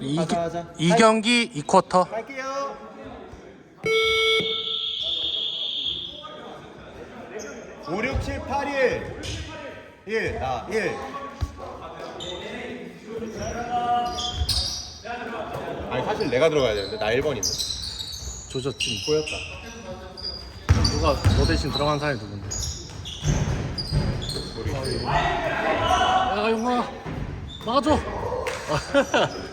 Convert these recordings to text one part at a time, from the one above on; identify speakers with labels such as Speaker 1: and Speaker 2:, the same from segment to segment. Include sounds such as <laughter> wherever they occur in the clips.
Speaker 1: 이, 경기 이 쿼터
Speaker 2: 갈게요. 오, 육, 칠, 팔, 일. 일, 나, 일. 아니, 사실 내가 들어가야 되는데, 나 1번인데.
Speaker 1: 조졌지
Speaker 2: 보였다.
Speaker 1: 누가 너 대신 들어간 사람이 누군데
Speaker 2: 우리.
Speaker 1: 야 용아 막아줘 <laughs>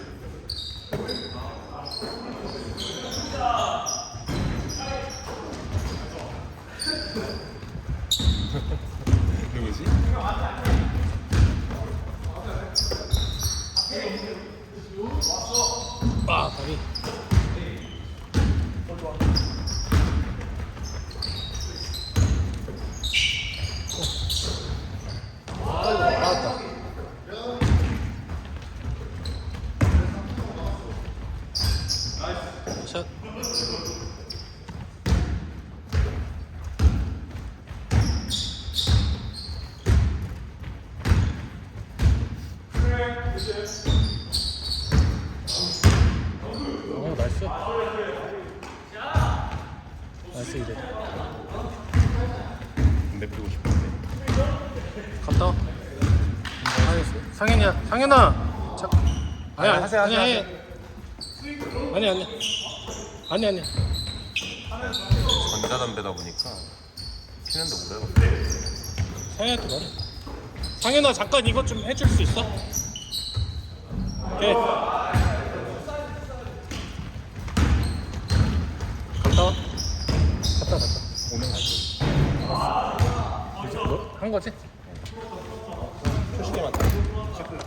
Speaker 2: 누구지?
Speaker 1: 아 다리 아이고 나왔다 샷 오 나이스 나이스 이제
Speaker 2: 보고 싶은데.
Speaker 1: 갔다 와. 알겠어. 상현이야 상현아 자, 아니 아니
Speaker 2: 하세요,
Speaker 1: 아니
Speaker 2: 하세요,
Speaker 1: 아니 아니 아니 아니 아니
Speaker 2: 전자담배다 보니까 피는데 오래 걸려.
Speaker 1: 상현한테 말해 상현아 잠깐 이것 좀 해줄 수 있어? 오케이 갔다 와 갔다 와, 갔다
Speaker 2: 오면 갈게.
Speaker 1: 이제 뭐? 한 거지?
Speaker 2: 초시계 맞다. 체크.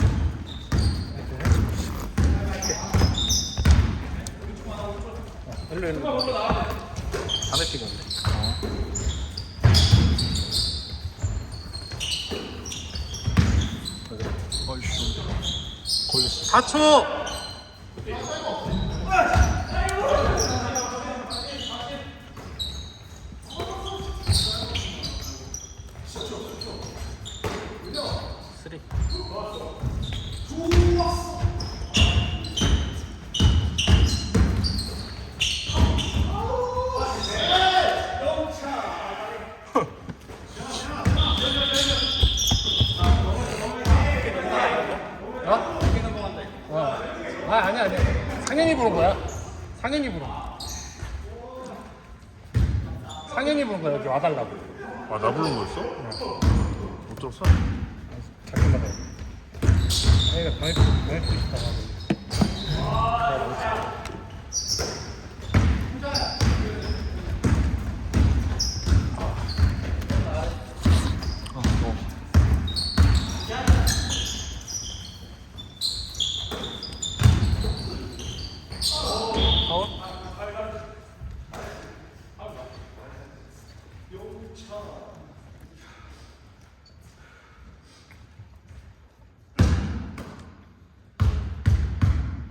Speaker 1: 일로 일로 담배 피고 온대
Speaker 2: 어이씨. 걸렸어.
Speaker 1: 4초 쓰리 어? 어. 아 아니야 아니야 상현이 부른 거야 상현이 부른 거야 상현이 부른 거야 여기 와달라고
Speaker 2: 아, 나 부른 거였어? 못 들었어?
Speaker 1: 잠깐만. 상현이가 방에 방에 싶다고 하고 파울?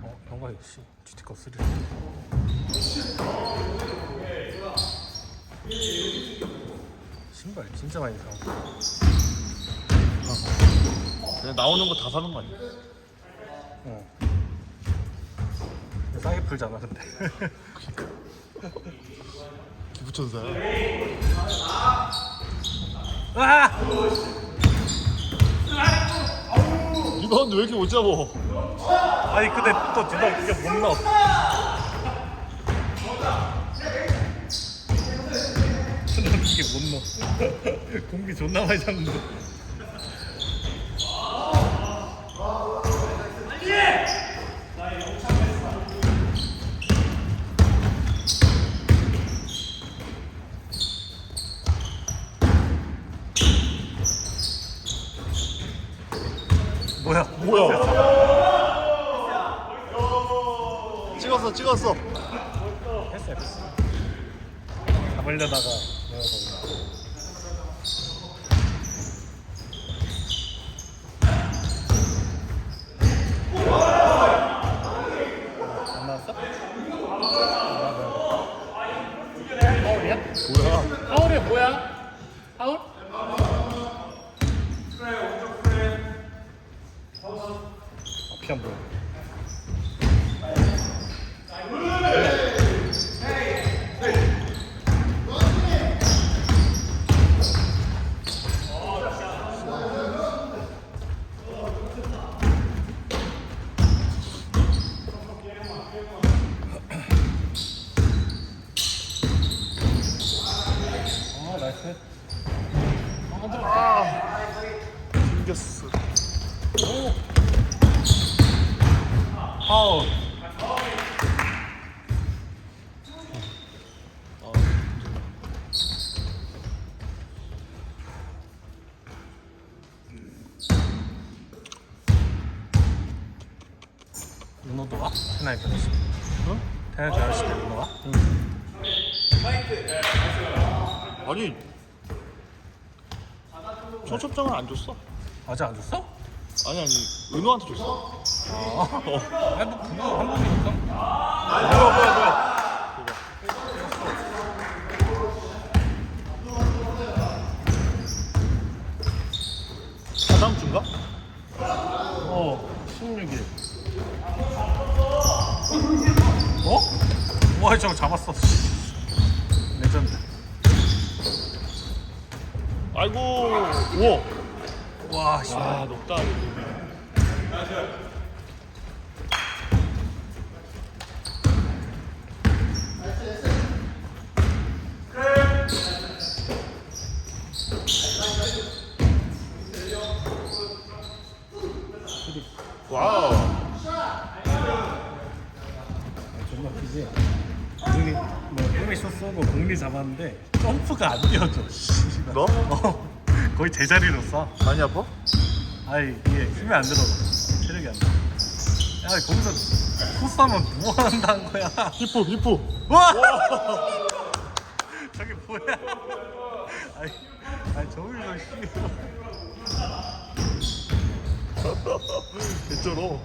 Speaker 1: 어, 영화 역시 GT컵 3. 신발 진짜 많이 사.
Speaker 2: 그냥 나오는 거 다 사는 거 아니야?
Speaker 1: 어. 싸게 풀잖아 근데.
Speaker 2: 기부천사야?
Speaker 1: 아!
Speaker 2: 리바운드 왜 이렇게 못 잡어?
Speaker 1: 아니 근데 또 뒤다 <laughs> 이게 못 넣어. 근데 이게 못 넣어. 공기 존나 많이 잡는데. 뭐야?
Speaker 2: 뭐야? 찍었어, 찍었어.
Speaker 1: 했어요, 했어. 잡으려다가 내가 셋. 안 들어가.
Speaker 2: 숨겼어. 오.
Speaker 1: 파울. 은호도가 테나이 변했어. 응? 테나이 변했을 때 은호가? 응.
Speaker 3: 아니 청첩장을 안 줬어
Speaker 1: 아직 안 줬어?
Speaker 3: 아니 아니 은호한테 줬어
Speaker 1: 아, 아니 뭐 그거 한 번이니까.
Speaker 3: 뭐야 뭐야 뭐야 아 다음 주인가?
Speaker 1: 어, 16일. 어? 와, 저거 잡았어. 레전드.
Speaker 3: 아이고 우와
Speaker 1: 와, 씨.
Speaker 3: 아 높다 와우
Speaker 1: 존나 웃기지? 공리, 뭐, 헤매쇼 쏘고 공리 잡았는데, 점프가 안 뛰어져. 씨발.
Speaker 3: 너?
Speaker 1: 어, 거의 제자리로 쏴.
Speaker 3: 많이 아파?
Speaker 1: 아이, 이게 힘이 안 들어가. 체력이 안 들어. 야, 거기서 코스하면 뭐 한다는 거야?
Speaker 3: 히포 히포
Speaker 1: 와! <laughs> 저게 뭐야? 아니, 아니 저기서 씨.
Speaker 3: 개쩔어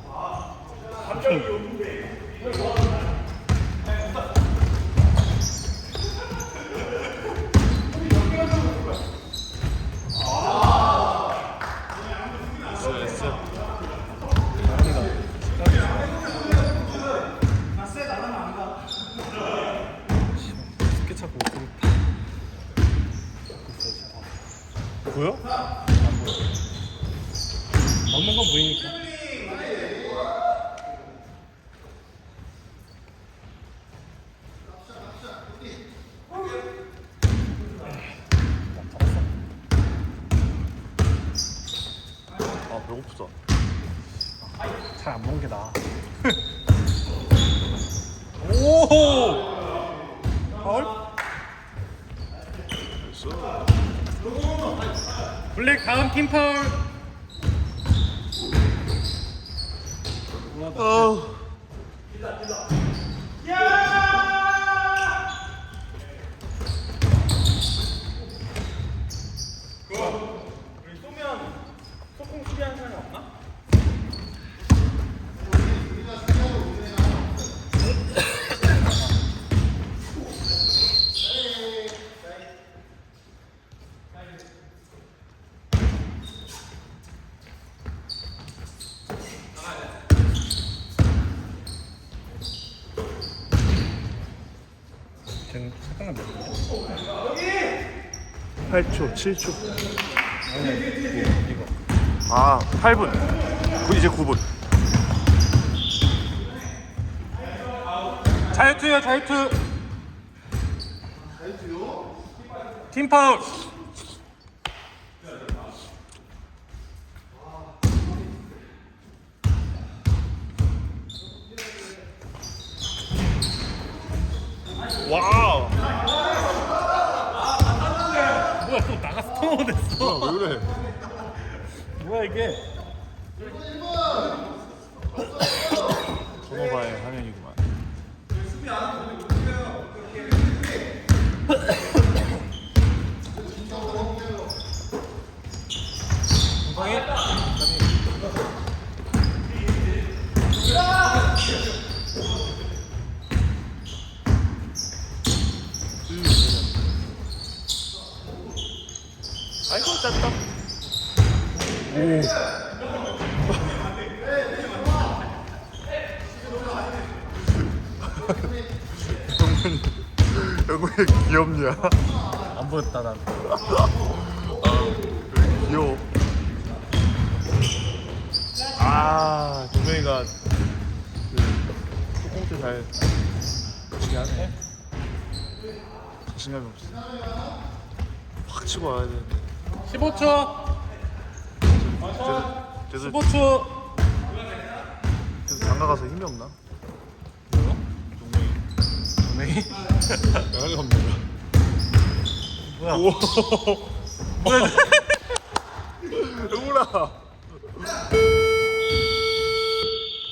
Speaker 1: Pumpkin Park. 잠깐만 몇 분이야?
Speaker 3: 8초 7초
Speaker 1: 아니, 이거.
Speaker 3: 아 8분 이제 9분
Speaker 1: 자유투야 자유투. 팀 파울.
Speaker 3: 와우
Speaker 1: 뭐야 또 나가서 통화 됐어.
Speaker 3: 왜 그래
Speaker 1: 뭐야 이게?
Speaker 3: 선호바의 화면이구만
Speaker 1: 건강해?
Speaker 3: 오 영훈이 귀엽냐
Speaker 1: 안 보였다 난.
Speaker 3: 귀여워 아 동명이가 그 소공주 잘 치게 하네 자신감이 없어 확 치고 와야 되는데
Speaker 1: 15초.
Speaker 3: 쟤도 쟤도
Speaker 1: 15초.
Speaker 3: 쟤도 장 장가 가서 힘이 없나? 양이 갑니다.
Speaker 1: 뭐야?
Speaker 3: 우와.
Speaker 1: 뭐야?
Speaker 3: 영훈아.